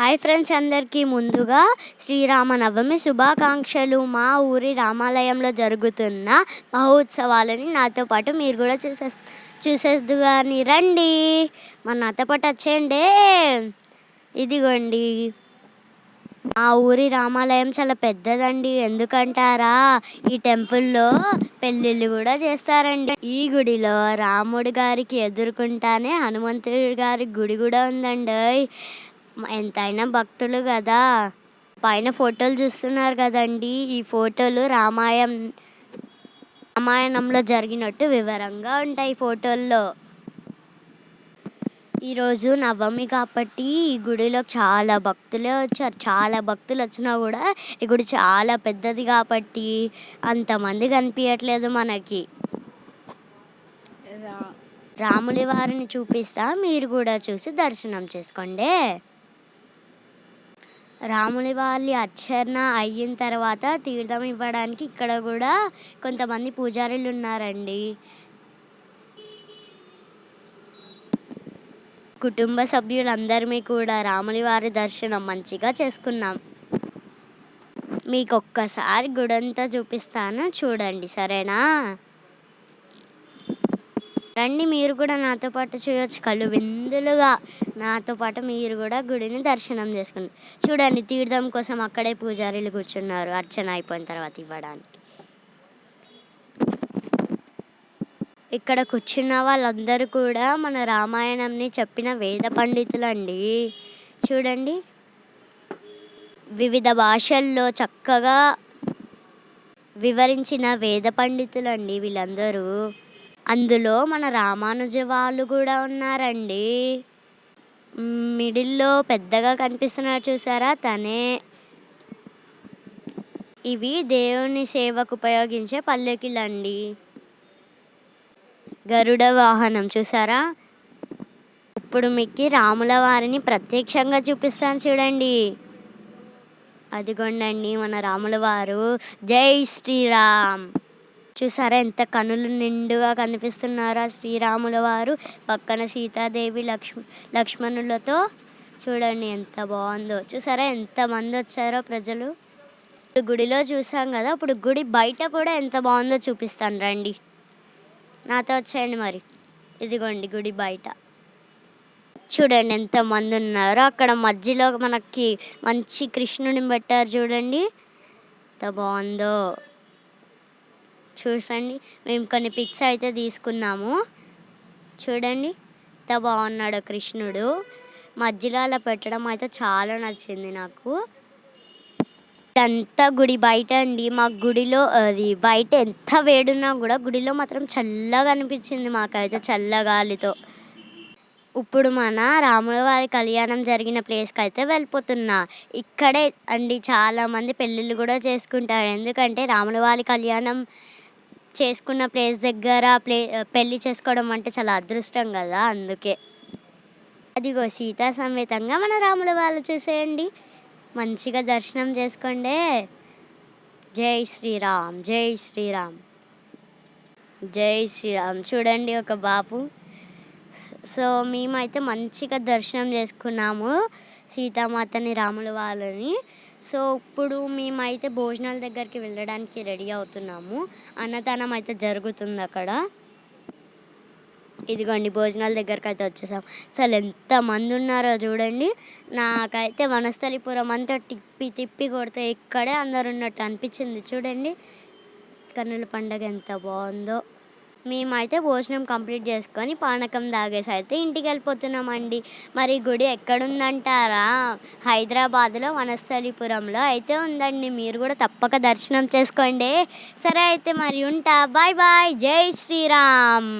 Hi friends అందరికీ ముందుగా శ్రీరామనవమి శుభాకాంక్షలు. మా ఊరి రామాలయంలో జరుగుతున్న మహోత్సవాలని నాతో పాటు మీరు కూడా చూసే చూసేద్దు కానీ రండి. మన నాతో పాటు వచ్చేయండి. ఇదిగోండి. మా ఊరి రామాలయం చాలా పెద్దదండి. ఎందుకంటారా? ఈ టెంపుల్లో పెళ్ళిళ్ళు కూడా చేస్తారండి. ఈ గుడిలో రాముడి గారికి ఎదుర్కొంటానే హనుమంతుడి గారి గుడి కూడా ఉందండి ఎంతైనా భక్తులు కదా పైన ఫోటోలు చూస్తున్నారు కదండి. ఈ ఫోటోలు రామాయణం రామాయణంలో జరిగినట్టు వివరంగా ఉంటాయి ఫోటోల్లో. ఈరోజు నవమి కాబట్టి ఈ గుడిలో చాలా భక్తులే వచ్చారు. చాలా భక్తులు వచ్చినా కూడా ఈ గుడి చాలా పెద్దది కాబట్టి అంతమంది కనిపించట్లేదు మనకి. రాములి వారిని చూపిస్తా మీరు కూడా చూసి దర్శనం చేసుకోండి. రాముని వాళ్ళ అర్చన అయిన తర్వాత తీర్థం ఇవ్వడానికి ఇక్కడ కూడా కొంతమంది పూజారులు ఉన్నారండి. కుటుంబ సభ్యులందరినీ కూడా రాముని వారి దర్శనం మంచిగా చేసుకున్నాం. మీకు ఒక్కసారి గుడంతా చూపిస్తాను. చూడండి సరేనా? రండి మీరు కూడా నాతో పాటు చేయొచ్చు. కళ్ళు విందులుగా నాతో పాటు మీరు కూడా గుడిని దర్శనం చేసుకుని చూడండి తీర్థం కోసం అక్కడే పూజారీలు కూర్చున్నారు. అర్చన అయిపోయిన తర్వాత ఇవ్వడానికి. ఇక్కడ కూర్చున్న వాళ్ళందరూ కూడా మన రామాయణంని చెప్పిన వేద పండితులండి. చూడండి. వివిధ భాషల్లో చక్కగా వివరించిన వేద పండితులండి వీళ్ళందరూ. అందులో మన రామానుజ వాళ్ళు కూడా ఉన్నారండి. మిడిల్లో పెద్దగా కనిపిస్తున్నారు చూసారా? తనే ఇవి దేవుని సేవకు ఉపయోగించే పల్లెకిలండి. గరుడ వాహనం చూసారా? ఇప్పుడు మీకు రాముల వారిని ప్రత్యక్షంగా చూపిస్తాను చూడండి. అదిగోండండి మన రాముల వారు. జై శ్రీరామ్. చూసారా ఎంత కనులు నిండుగా కనిపిస్తున్నారా శ్రీరాముల వారు. పక్కన సీతాదేవి లక్ష్మ లక్ష్మణులతో చూడండి ఎంత బాగుందో. చూసారా ఎంతమంది వచ్చారో ప్రజలు. ఇప్పుడు గుడిలో చూసాం కదా ఇప్పుడు గుడి బయట కూడా ఎంత బాగుందో చూపిస్తాను రండి. నాతో వచ్చేయండి మరి. ఇదిగోండి గుడి బయట. చూడండి ఎంతమంది ఉన్నారో. అక్కడ మధ్యలో మనకి మంచి కృష్ణుని పెట్టారు చూడండి. ఎంత బాగుందో. చూసండి. మేము కొన్ని పిక్స్ అయితే తీసుకున్నాము. చూడండి. ఎంత బాగున్నాడో కృష్ణుడు. మధ్యలో అలా పెట్టడం అయితే చాలా నచ్చింది నాకు. అంతా గుడి బయట అండి. మా గుడిలో అది బయట ఎంత వేడున్నా కూడా గుడిలో మాత్రం చల్లగా అనిపించింది మాకైతే చల్లగాలితో ఇప్పుడు మన రాముల వారి కళ్యాణం జరిగిన ప్లేస్కి అయితే వెళ్ళిపోతున్నా. ఇక్కడే అండి చాలామంది పెళ్ళిళ్ళు కూడా చేసుకుంటారు. ఎందుకంటే రాముల వారి కళ్యాణం చేసుకున్న ప్లేస్ దగ్గర ప్లే పెళ్ళి చేసుకోవడం అంటే చాలా అదృష్టం కదా అందుకే. అదిగో సీతా సమేతంగా మన రాముల వాళ్ళు చూసేయండి. మంచిగా దర్శనం చేసుకోండి. జై శ్రీరామ్ జై శ్రీరామ్. జై శ్రీరామ్. చూడండి ఒక బాపు. సో మేమైతే మంచిగా దర్శనం చేసుకున్నాము సీతామాతని రాముల వాళ్ళని. సో ఇప్పుడు మేమైతే భోజనాల దగ్గరికి వెళ్ళడానికి రెడీ అవుతున్నాము. అన్నదానం అయితే జరుగుతుంది అక్కడ. ఇదిగోండి భోజనాల దగ్గరికి అయితే వచ్చేసాం. అసలు ఎంతమంది ఉన్నారో చూడండి. నాకైతే వనస్థలిపురం అంతా తిప్పి తిప్పి కొడితే ఇక్కడే అందరు ఉన్నట్టు అనిపించింది. చూడండి కన్నుల పండగ ఎంత బాగుందో. మేమైతే భోజనం కంప్లీట్ చేసుకొని పానకం తాగేసి అయితే ఇంటికి వెళ్ళిపోతున్నామండి మరి గుడి ఎక్కడుందంటారా? హైదరాబాద్లో వనస్థలిపురంలో అయితే ఉందండి. మీరు కూడా తప్పక దర్శనం చేసుకోండి. సరే అయితే మరి ఉంటా. Bye bye. జై శ్రీరామ్.